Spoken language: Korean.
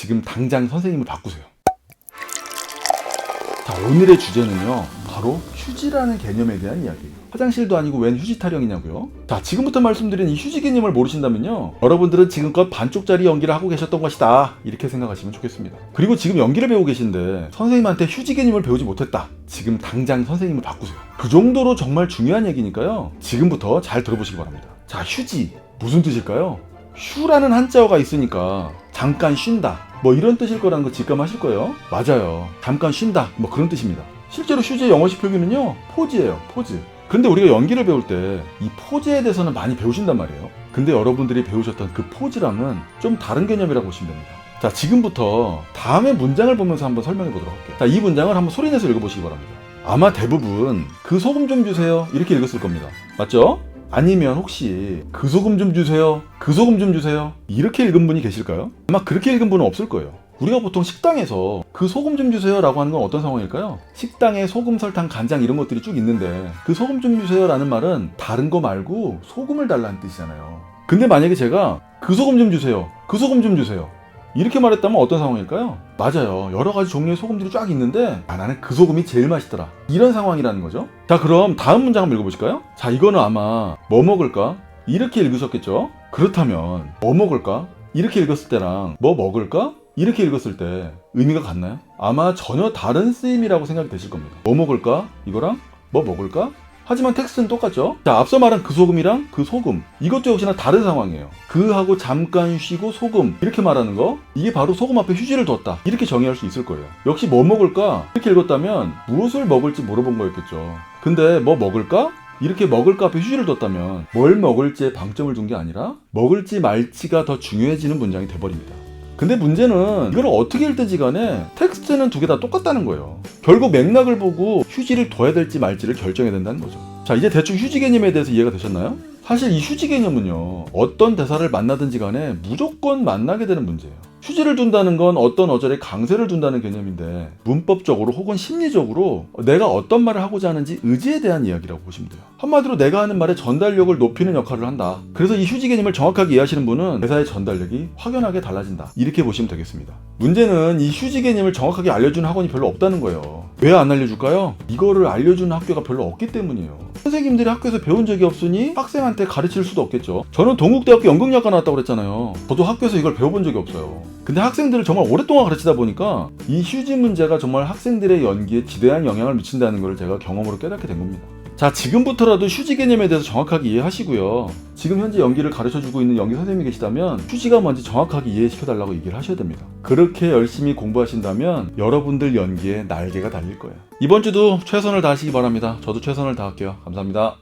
지금 당장 선생님을 바꾸세요. 자, 오늘의 주제는요. 바로 휴지라는 개념에 대한 이야기예요. 화장실도 아니고 웬 휴지 타령이냐고요? 자, 지금부터 말씀드린 이 휴지 개념을 모르신다면요. 여러분들은 지금껏 반쪽짜리 연기를 하고 계셨던 것이다. 이렇게 생각하시면 좋겠습니다. 그리고 지금 연기를 배우고 계신데 선생님한테 휴지 개념을 배우지 못했다. 지금 당장 선생님을 바꾸세요. 그 정도로 정말 중요한 얘기니까요. 지금부터 잘 들어보시기 바랍니다. 자, 휴지. 무슨 뜻일까요? 휴라는 한자어가 있으니까 잠깐 쉰다. 뭐 이런 뜻일 거라는 거 직감하실 거예요. 맞아요. 잠깐 쉰다. 뭐 그런 뜻입니다. 실제로 휴지의 영어식 표기는요. 포즈예요. 포즈. 근데 우리가 연기를 배울 때 이 포즈에 대해서는 많이 배우신단 말이에요. 근데 여러분들이 배우셨던 그 포즈랑은 좀 다른 개념이라고 보시면 됩니다. 자, 지금부터 다음의 문장을 보면서 한번 설명해 보도록 할게요. 자, 이 문장을 한번 소리내서 읽어보시기 바랍니다. 아마 대부분 그 소금 좀 주세요. 이렇게 읽었을 겁니다. 맞죠? 아니면 혹시 그 소금 좀 주세요. 그 소금 좀 주세요. 이렇게 읽은 분이 계실까요? 아마 그렇게 읽은 분은 없을 거예요. 우리가 보통 식당에서 그 소금 좀 주세요 라고 하는 건 어떤 상황일까요? 식당에 소금, 설탕, 간장 이런 것들이 쭉 있는데 그 소금 좀 주세요 라는 말은 다른 거 말고 소금을 달라는 뜻이잖아요. 근데 만약에 제가 그 소금 좀 주세요. 그 소금 좀 주세요. 이렇게 말했다면 어떤 상황일까요? 맞아요. 여러 가지 종류의 소금들이 쫙 있는데 아, 나는 그 소금이 제일 맛있더라. 이런 상황이라는 거죠. 자, 그럼 다음 문장 한번 읽어보실까요? 자, 이거는 아마 뭐 먹을까? 이렇게 읽으셨겠죠? 그렇다면 뭐 먹을까? 이렇게 읽었을 때랑 뭐 먹을까? 이렇게 읽었을 때 의미가 같나요? 아마 전혀 다른 쓰임이라고 생각이 되실 겁니다. 뭐 먹을까? 이거랑 뭐 먹을까? 하지만 텍스트는 똑같죠? 자, 앞서 말한 그 소금이랑 그 소금. 이것도 역시나 다른 상황이에요. 그하고 잠깐 쉬고 소금. 이렇게 말하는 거. 이게 바로 소금 앞에 휴지를 뒀다. 이렇게 정의할 수 있을 거예요. 역시 뭐 먹을까? 이렇게 읽었다면 무엇을 먹을지 물어본 거였겠죠. 근데 뭐 먹을까? 이렇게 먹을까 앞에 휴지를 뒀다면 뭘 먹을지에 방점을 둔 게 아니라 먹을지 말지가 더 중요해지는 문장이 돼버립니다. 근데 문제는 이걸 어떻게 읽든지 간에 텍스트는 두 개 다 똑같다는 거예요. 결국 맥락을 보고 휴지를 둬야 될지 말지를 결정해야 된다는 거죠. 자, 이제 대충 휴지 개념에 대해서 이해가 되셨나요? 사실 이 휴지 개념은요, 어떤 대사를 만나든지 간에 무조건 만나게 되는 문제예요. 휴지를 둔다는 건 어떤 어절에 강세를 둔다는 개념인데, 문법적으로 혹은 심리적으로 내가 어떤 말을 하고자 하는지 의지에 대한 이야기라고 보시면 돼요. 한마디로 내가 하는 말의 전달력을 높이는 역할을 한다. 그래서 이 휴지 개념을 정확하게 이해하시는 분은 대사의 전달력이 확연하게 달라진다. 이렇게 보시면 되겠습니다. 문제는 이 휴지 개념을 정확하게 알려주는 학원이 별로 없다는 거예요. 왜 안 알려줄까요? 이거를 알려주는 학교가 별로 없기 때문이에요. 선생님들이 학교에서 배운 적이 없으니 학생한테 가르칠 수도 없겠죠. 저는 동국대학교 연극영화과 나왔다고 그랬잖아요. 저도 학교에서 이걸 배워본 적이 없어요. 근데 학생들을 정말 오랫동안 가르치다 보니까 이 휴지 문제가 정말 학생들의 연기에 지대한 영향을 미친다는 걸 제가 경험으로 깨닫게 된 겁니다. 자, 지금부터라도 휴지 개념에 대해서 정확하게 이해하시고요. 지금 현재 연기를 가르쳐주고 있는 연기 선생님이 계시다면 휴지가 뭔지 정확하게 이해시켜달라고 얘기를 하셔야 됩니다. 그렇게 열심히 공부하신다면 여러분들 연기에 날개가 달릴 거예요. 이번 주도 최선을 다하시기 바랍니다. 저도 최선을 다할게요. 감사합니다.